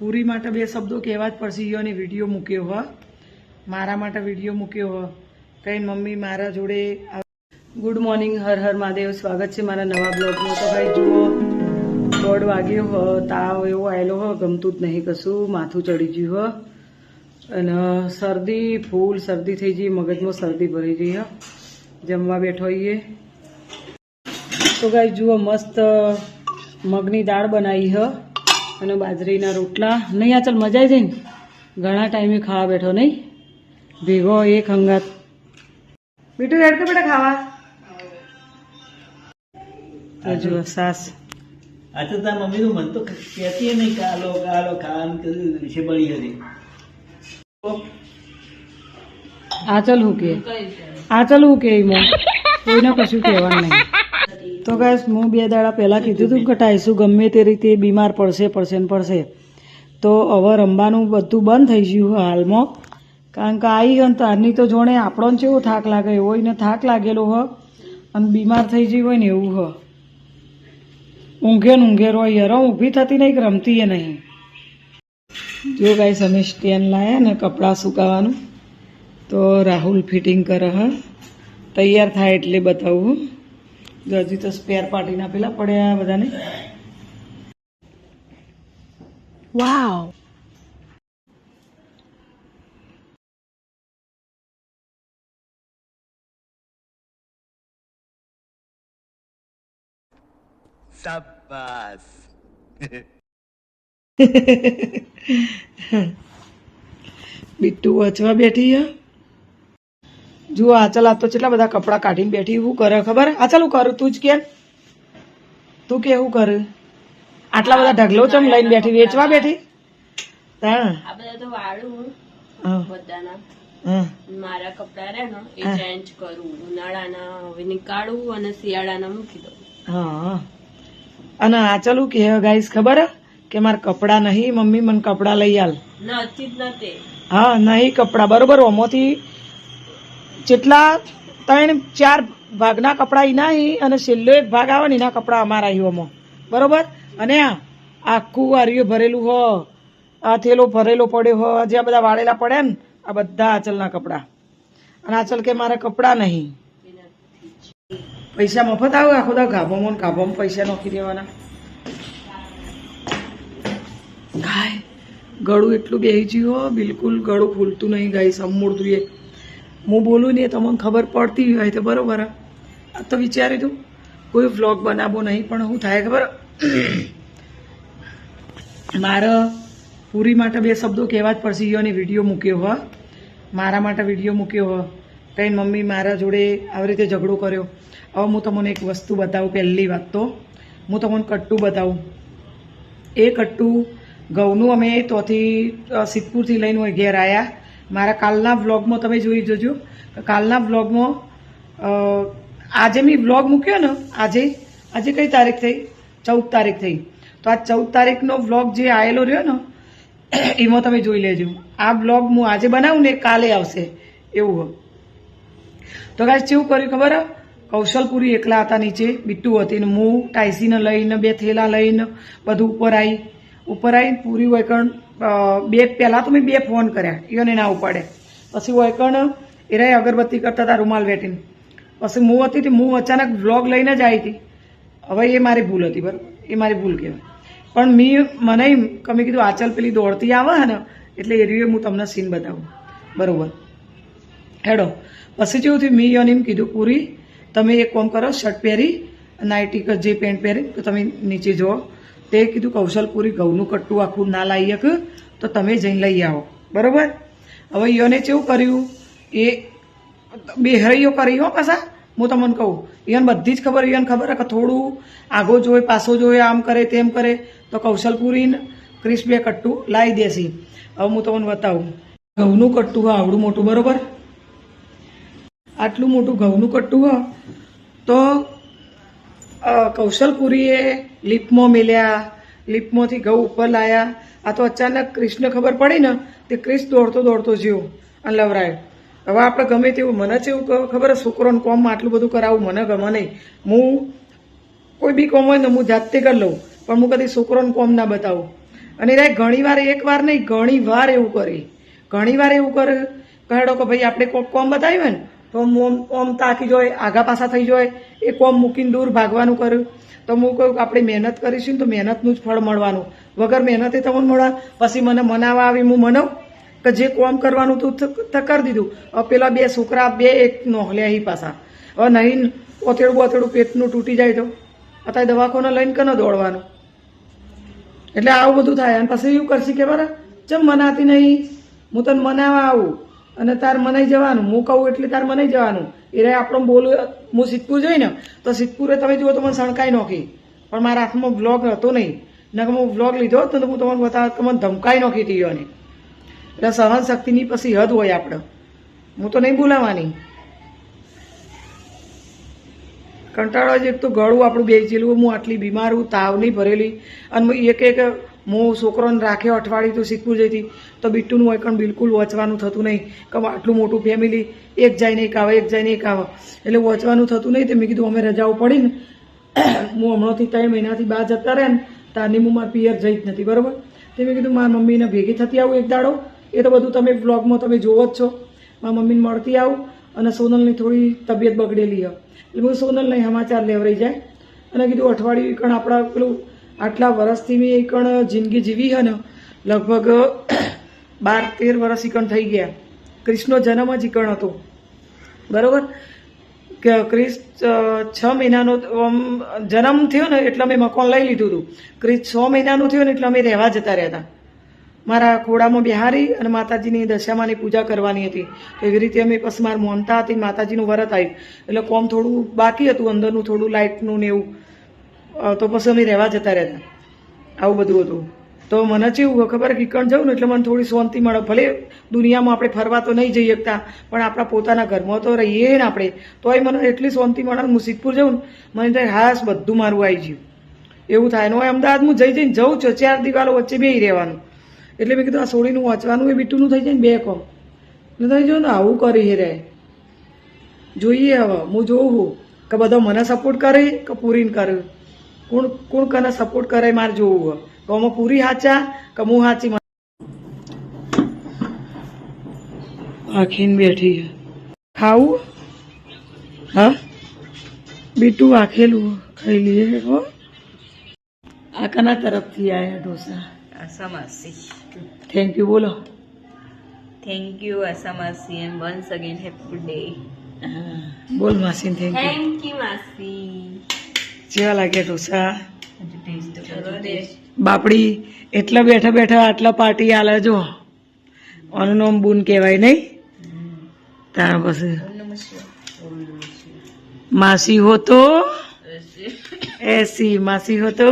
પૂરી માટે બે શબ્દો કહેવા જ પડશે. ઈયોને વીડિયો મૂક્યો હ. મારા માટે વીડિયો મૂક્યો હ. કઈ મમ્મી મારા જોડે ગુડ મોર્નિંગ હર હર મહાદેવ. સ્વાગત છે મારા નવા બ્લોગમાં. તો ભાઈ, જુઓ, દોઢ વાગ્યો હ. તાવ એવો આવેલો હ. ગમતું જ નહીં કશું. માથું ચડી ગયું હ. અને શરદી, ફૂલ શરદી થઈ ગઈ. મગજમાં શરદી ભરી ગઈ હ. જમવા બેઠો હોઈએ તો ભાઈ, જુઓ, મસ્ત મગની દાળ બનાવી હ. અને બાજરીના રોટલા. નહીં આ ચાલ મજા આવી જાય ને ઘણા ટાઈમે ખાવા બેઠો નહીં. ભેગો એક હંગાત. બીટું હેડ કે બેટા ખાવા? જુઓ સાસ. આ તો તાર મમ્મી મન તો કહેતી નહીં કે આલો આલો ખાવાનું કર્યું વિશે બળી હતી આ ચાલ હું કે? આ ચાલ હું કે એમાં? કોઈને કશું કહેવાનું નહીં. તો ગાઈસ, હું બે દાડા પહેલાં કીધું હતું કે ટાઈસુ ગમે તે રીતે બીમાર પડશે પડશે ને પડશે. તો હવે રમવાનું બધું બંધ થઈ ગયું હાલમાં. કારણ કે આવી ગયો ને તારની તો જોણે આપણો ને કેવો થાક લાગે એવો એને થાક લાગેલો હ. અને બીમાર થઈ ગઈ હોય ને એવું હ. ઊંઘે ને ઊંઘે રોય યાર ઊભી થતી નહીં કે રમતી એ નહીં. જો ગાઈસ, અમે સ્ટેન્ડ લાયા ને કપડાં સુકાવાનું. તો રાહુલ ફિટિંગ કરે હ. તૈયાર થાય એટલે બતાવું જો હજી તો સ્પેર પાર્ટીના પેલા પડ્યા બધાને. વાવ શાબાશ બીટુ વચવા બેઠી હે? જુઓ આચલ આ તો કેટલા બધા કપડાં કાઢીને બેઠી હું કરે ખબર? આચલ હું કરું? તું જ કે. તું કે હું કરે? આટલા બધા ઢગલો ચમ લઈને બેઠી? વેચવા બેઠી? હા બધા તો હા. બધાના. હા. મારા કપડા એ ચેન્જ કરું. ઉનાળાના હવે નીકાળું અને શિયાળાના મૂકી દઉં. હા. અને આચલ હું કે ગાઈસ ખબર? કે મારા કપડાં નહીં મમ્મી મને કપડાં લઈ આલ. નથી જ નથી હા નહીં કપડાં. બરોબર ઓમાંથી જેટલા ત્રણ, ચાર ભાગના કપડાં એના અને છેલ્લો એક ભાગ આવે ને એના કપડાં અમારા હી ઓમાં. બરોબર? અને આખું આર્યું ભરેલું હો, આ થેલો ભરેલો પડ્યો હો જે આ બધા વાળેલા પડે ને, આ બધા આંચલના કપડાં. અને આંચલ કે મારા કપડાં નહીં. પૈસા મફત આવે? આખો દા ગાભોમાં ને ગાભોમાં પૈસા નોખી દેવાના. ગાય, ગળું એટલું બેહી ગયું હો, બિલકુલ ગળું ખુલતું નહીં ગાય, સમૂળતું એ. હું બોલું ને તમને ખબર પડતી હોય તો બરાબર. આ તો વિચારી તું કોઈ વ્લોગ બનાવો નહીં, પણ શું થાય ખબર. મારે પૂરી માટે બે શબ્દો કહેવા જ પડશે. યોની વીડિયો મૂક્યો હો. મારા માટે વીડિયો મૂક્યો હો. કઈ મમ્મી મારા જોડે આવી રીતે ઝઘડો કર્યો. હવે હું તમને એક વસ્તુ બતાવું, પહેલી વાત તો. હું તમને કટ્ટું બતાવું. એ કટ્ટું ઘઉંનું અમે તોથી સિદ્ધપુરથી લઈને ઘેર આવ્યા મારા કાલના વ્લોગમાં તમે જોઈ જજો. કાલના વ્લોગમાં આજે મેં વ્લોગ મૂક્યો ને, આજે આજે કઈ તારીખ થઈ? ચૌદ તારીખ થઈ. તો આ ચૌદ તારીખનો વ્લોગ જે આવેલો રહ્યો ને, એમાં તમે જોઈ લેજો. આ બ્લોગ હું આજે બનાવું ને કાલે આવશે. એવું તો કાંઈ કેવું કર્યું ખબર? કૌશલપુરી એકલા હતા નીચે બિટ્ટુ હતી ને હું ટાઈસીને લઈને, બે થેલા લઈને, બધું ઉપર આવી ઉપર આવીને પૂરી વૈકણ બે, પહેલાં તો મેં બે ફોન કર્યા. ઈયોને ના ઉપાડે. પછી વૈકણ એરાય અગરબત્તી કરતા હતા રૂમાલ વેટીને પછી હું હતી હતી હું અચાનક વ્લોગ લઈને જ આવી હતી. હવે એ મારી ભૂલ હતી, બરાબર? એ મારી ભૂલ કહેવાય. પણ મેં, મને કે મેં કીધું, આચલ પેલી દોડતી આવે ને, એટલે એ રીતે હું તમને સીન બતાવું. બરાબર? હેડો. પછી જેવું થયું? મેં યોને એમ કીધું, પૂરી, તમે એક કોમ કરો, શર્ટ પહેરી, નાઇટી જે પેન્ટ પહેરી, તો તમે નીચે જુઓ. તે કીધું કૌશલપુરી ઘઉંનું કટ્ટું આખું ના લાયક, તો તમે જઈને લઈ આવો. બરોબર? હવે યોને કેવું કર્યું? એ બેહરૈયો કરી હો પાછા, હું તમને કહું. ઈયોને બધી જ ખબર, ઈયોને ખબર કે થોડું આગો જોઈ પાછો જોઈ આમ કરે, તેમ કરે, તો કૌશલપુરી ને ક્રિસ કટ્ટું લાવી દેશી. હવે હું તમને બતાવું. ઘઉંનું કટ્ટું હા, આવડું મોટું, બરોબર? આટલું મોટું ઘઉંનું કટ્ટું હ, તો કૌશલપુરીએ લિપમો મેલ્યા, લિપમોથી ઘઉં ઉપર લાયા. આ તો અચાનક ક્રિશને ખબર પડી ને, તે ક્રિશ દોડતો દોડતો જ્યો અને લવરાયો. હવે આપણે ગમે તેવું, મને છે એવું ખબર છોકરોને કોમમાં આટલું બધું કરાવું, મને ગમે નહીં. હું કોઈ બી કોમ હોય ને, હું જાતે કરી લઉં, પણ હું કદી છોકરોને કોમ ના બતાવું. અને રાય ઘણી વાર, એક વાર નહીં, ઘણી વાર એવું કરે. ઘણી વાર એવું કરે કહેડો કે ભાઈ, આપણે કોમ બતાવ્યું ને, તો કોમ તાકી જોય, આગા પાછા થઈ જાય એ કોમ મૂકીને દૂર ભાગવાનું કર્યું. તો હું કહું કે આપણે મહેનત કરીશું ને તો મહેનતનું જ ફળ મળવાનું. વગર મહેનતે તમને મળવા. પછી મને મનાવા આવી હું મનાવ કે જે કોમ કરવાનું તું તે કરી દીધું. પેલા બે છોકરા બે એક નોહલ્યા હી પાછા. હવે નહીં ઓતેડું બોતેડું પેટનું તૂટી જાય તો અત્યારે દવાખાને લઈને કનો દોડવાનું? એટલે આવું બધું થાય. અને પછી એવું કરશે કે બરાબર ચમ મનાતી નહીં? હું તને મનાવા આવું. અને તાર મનાઈ જવાનું. હું કહું એટલે તાર મનાઈ જવાનું. એ રહે આપણો બોલું, હું સિદ્ધપુર જોઈ ને, તો સિદ્ધપુરે તમે જુઓ તો મને સણકાઈ નોખી. પણ મારા હાથમાં બ્લોગ હતો નહીં. નકર હું બ્લોગ લીધો હતો તો હું તમને બતાવત કે મને ધમકાઈ નોખી ટીઓને એટલે સહન શક્તિની પછી હદ હોય આપણે. હું તો નહીં બોલાવાની કંટાળો જ એક તો ગળું આપણું બેચેલું, હું આટલી બીમાર, હું તાવની ભરેલી. અને એક એક હું છોકરોને રાખ્યો અઠવાડિયું તો શીખવું જતી તો બિટ્ટુનું હોય પણ બિલકુલ વચવાનું થતું નહીં. કે આટલું મોટું ફેમિલી એક જાય નહીં આવે, એક જાય નહીં આવે. એટલે વચવાનું થતું નહીં તે મેં કીધું, અમે રજાઓ પડીને હું હમણાંથી ત્રણ મહિનાથી બહાર જતા રહે ને, તારની હું મારા પિયર જઈ જ નથી, બરાબર? તે મેં કીધું, મારા મમ્મીને ભેગી થતી આવું એક દાડો. એ તો બધું તમે બ્લોગમાં તમે જોવો જ છો. મારા મમ્મીને મળતી આવું અને સોનલની થોડી તબિયત બગડેલી હોય એટલે હું સોનલને સમાચાર લેવરાઈ જાય. અને કીધું, અઠવાડિયું કણ આપણા પેલું આટલા વર્ષથી મેં એકણ જિંદગી જીવી હે લગભગ બાર તેર વર્ષ એકણ થઈ ગયા. ક્રિષ્નો જન્મ જ ઈકણ હતો. બરાબર? કે ક્રિસ છ મહિનાનો જન્મ થયો ને એટલે મેં મકાન લઈ લીધું હતું. ક્રિસ છ મહિનાનું થયો ને એટલે અમે રહેવા જતા રહેતા મારા ખોડામાં બિહારી અને માતાજીની દશામાની પૂજા કરવાની હતી. એવી રીતે અમે મારે મોનતા હતી, માતાજીનું વરત આવ્યું એટલે કોમ થોડું બાકી હતું, અંદરનું થોડું લાઇટનું ને એવું. તો પછી અમે રહેવા જતા રહેતા. આવું બધું હતું. તો મને કેવું ખબર કિકણ જવું ને એટલે મને થોડી શાંતિ મળે. ભલે દુનિયામાં આપણે ફરવા તો નહીં જઈ શકતા, પણ આપણા પોતાના ઘરમાં તો રહીએ ને આપણે. તોય મને એટલી શાંતિ મળે હું સિદ્ધપુર જાઉં ને, મને થાય હાસ બધું મારું આવી ગયું. એવું થાય. ને હોય અમદાવાદ હું જઈ જઈને જઉં છું. ચાર દિવાલો વચ્ચે બે રહેવાનું. એટલે મેં કીધું આ સોડીનું વાંચવાનું એ બીટુનું થઈ જાય ને બે કોમ. ને તમે જો ને આવું કરી રે. જોઈએ હવે. હું જોઉં કે બધા મને સપોર્ટ કરે કે પૂરીને કરે. કોણ કોણ કને સપોર્ટ કરે મારે જોવું હોય. તો અમે પૂરી હાચા કે હું હાચી આખીને બેઠી છે. ખાવું? હા? બીટું આખેલું ખાઈ લઈએ હો. આ કના તરફથી આયા ઢોસા. Asamasi. થેન્ક યુ બોલો. Thank you Asamasi, and once again, happy day હા, બોલ માસી થેન્ક યુ થેન્ક યુ માસી. જેવા લાગે ઢોસા. બાપડી એટલા બેઠા બેઠા આટલા પાર્ટી આલે જો. આનું નામ બુન કહેવાય નહીં? તાર પછી. માસી હોતો? એસી. માસી હો તો